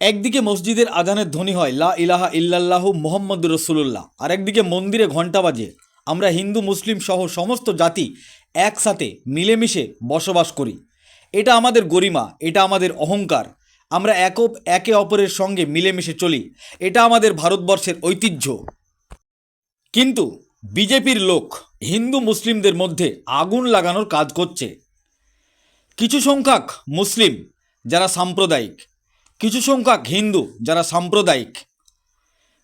একদিকে মসজিদের আজানের ধ্বনি হয়, লা ইলাহা ইল্লাল্লাহু মোহাম্মদ রসুল্লাহ আর একদিকে মন্দিরে ঘণ্টা বাজে। আমরা হিন্দু, মুসলিম সহ সমস্ত জাতি একসাথে মিলেমিশে বসবাস করি। এটা আমাদের গরিমা, এটা আমাদের অহংকার। আমরা এক একে অপরের সঙ্গে মিলেমিশে চলি। এটা আমাদের ভারতবর্ষের ঐতিহ্য। কিন্তু বিজেপির লোক হিন্দু, মুসলিমদের মধ্যে আগুন লাগানোর কাজ করছে। কিছু সংখ্যক মুসলিম, যারা সাম্প্রদায়িক কিছু সংখ্যক হিন্দু যারা সাম্প্রদায়িক।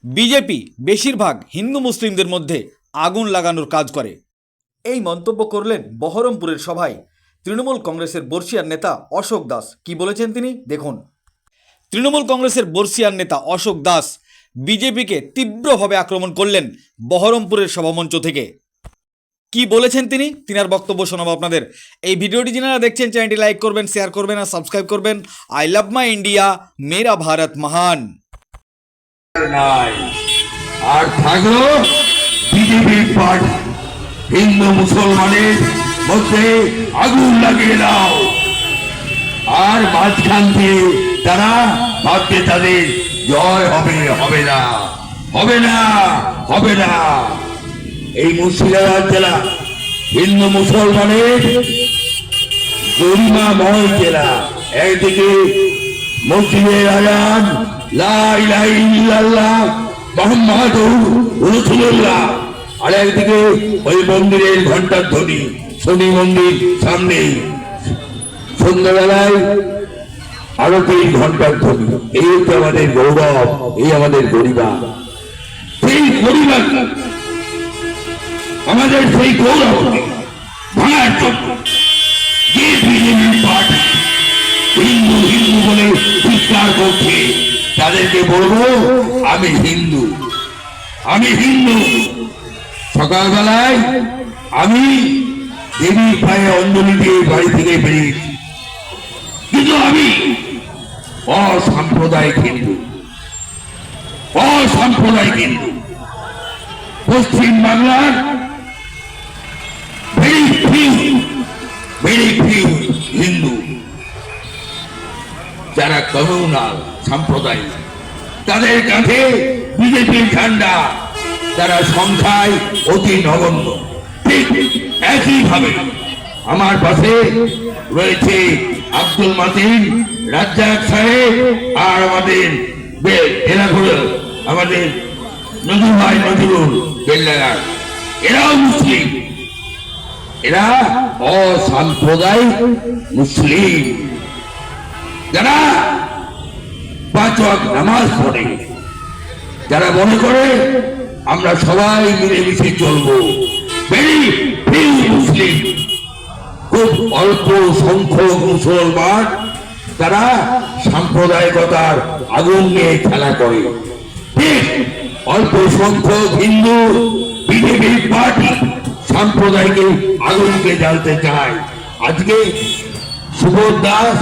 বিজেপি বেশিরভাগ হিন্দু মুসলিমদের মধ্যে আগুন লাগানোর কাজ করে। এই মন্তব্য করলেন বহরমপুরের সভায় তৃণমূল কংগ্রেসের বর্ষিয়ার নেতা অশোক দাস। কি বলেছেন তিনি? দেখুন। তৃণমূল কংগ্রেসের বর্ষিয়ার নেতা অশোক দাস বিজেপিকে তীব্রভাবে আক্রমণ করলেন বহরমপুরের সভামঞ্চ থেকে। কি বলেছেন তিনি? তিনার বক্তব্য শোনাবো আপনাদের। এই ভিডিওটি যারা দেখছেন, চ্যানেলটি লাইক করবেন, শেয়ার করবেন আর সাবস্ক্রাইব করবেন। আই লাভ মাই ইন্ডিয়া, মেরা ভারত মহান। আর থাকল বিজেপির পার্টি। হিন্দু মুসলমানের মধ্যে আগুন লাগিয়ে দাও। আর মাঝখান দিয়ে তারা ভাবছে তাদের জয় হবে হবে না। হবে না হবে না। এই মুর্শিদাবাদ জেলা হিন্দু মুসলমানের গরিমাময় জেলা। একদিকে মসজিদের ইল্লাল্লাহ মুহাম্মাদুর রাসূলুল্লাহ। আর একদিকে ওই মন্দিরের ঘণ্টার ধ্বনি, শনি মন্দির সামনে সন্ধ্যাবেলায় আরতির ঘণ্টার ধ্বনি, এই হচ্ছে আমাদের গৌরব, এই আমাদের গরিমা। সেই পরিবার আমাদের সেই পার্টি হিন্দু হিন্দু বলে চিৎকার করছে, তাদেরকে বলব, আমি হিন্দু। আমি হিন্দু। সকালবেলায় আমি দেবীর পায়ে অঞ্জলি দিয়ে বাড়ি থেকে বেরিয়েছি কিন্তু আমি অসাম্প্রদায়িক হিন্দু। অসাম্প্রদায়িক হিন্দু। পশ্চিম বাংলার হিন্দু যারা কমিউনাল সাম্প্রদায়িক তাদের কাছে বিজেপির ঝান্ডা তারা সংখ্যায় অতি নগণ্য, ঠিক একইভাবে আমার পাশে রয়েছে আব্দুল মাতিন, রাজ্জাক সাহেব আর আমাদের বে- এলাকাগুলো আমাদের নজরুল ভাই নজরুল এরাও মুসলিম। এরা অসাম্প্রদায়িক মুসলিম। যারা পাঁচ নামাজ পড়ে, যারা মনে করে আমরা সবাই মিলেমিশে চলবো। ভেরি ফিউ মুসলিম, খুব অল্প সংখ্যক মুসলমান তারা সাম্প্রদায়িকতার আগুন নিয়ে খেলা করে। ঠিক অল্প সংখ্যক হিন্দু, বিজেপি পার্টি সাম্প্রদায়িক আগুনকে জ্বালতে চায় আজকে সুবোধ দাস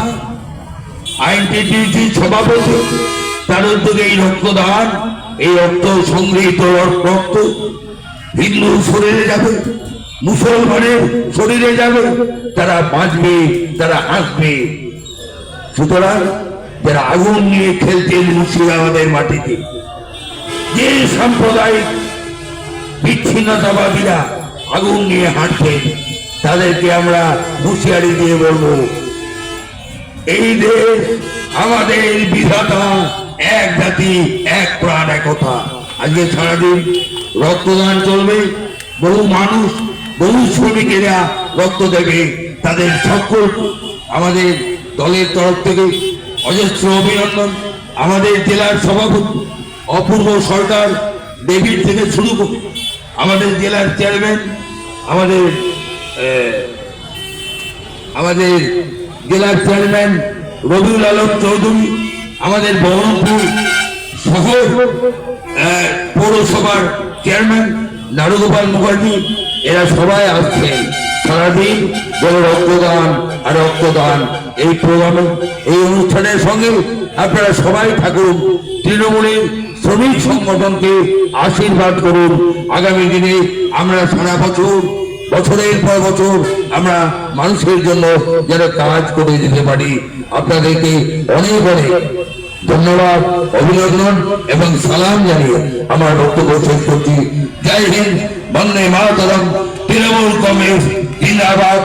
আইনটিটিউসি সভাপতি, তার উদ্যোগে এই রক্তদান, এই রক্ত সংগৃহীত রক্ত হিন্দু শরীরে যাবে, মুসলমানের শরীরে যাবে, তারা বাঁচবে, তারা হাসবে সুতরাং যারা আগুন নিয়ে খেলছেন মুর্শিদাবাদের মাটিতে, যে সাম্প্রদায়িক বিচ্ছিন্নতাবাদীরা আগুন নিয়ে হাঁটছেন তাদেরকে আমরা হুঁশিয়ারি দিয়ে বলব, এই দেশ আমাদের বিধাতা, এক জাতি, এক প্রাণ একতা আজকে সারাদিন রক্তদান চলবে, বহু মানুষ, বহু শ্রমিকেরা রক্ত দেবে, তাদের সকল আমাদের দলের তরফ থেকে অজস্র অভিনন্দন। আমাদের জেলার সভাপতি, অপূর্ব সরকার ডেভিড থেকে শুরু করে আমাদের জেলার চেয়ারম্যান, আমাদের আমাদের জেলার চেয়ারম্যান রবিউল আলম চৌধুরী, আমাদের বহরমপুর শহর পৌরসভার চেয়ারম্যান নারুগোপাল মুখার্জি, এরা সবাই আসছেন। সারাদিন যেন রক্তদান আর রক্তদান এই প্রোগ্রামে, এই অনুষ্ঠানের সঙ্গে আপনারা সবাই থাকুন। তৃণমূলের শ্রমিক সংগঠনকে আশীর্বাদ করুন। আগামী দিনে আমরা সারা বছর, বছরের পর বছর আমরা মানুষের জন্য যেন কাজ করে দিতে পারি। আপনাদেরকে অনেক অনেক ধন্যবাদ, অভিনন্দন এবং সালাম জানিয়ে আমার বক্তব্য শেষ করছি। জয় হিন্দ, বন্দে মাতরম, তৃণমূল কংগ্রেস, জিন্দাবাদ।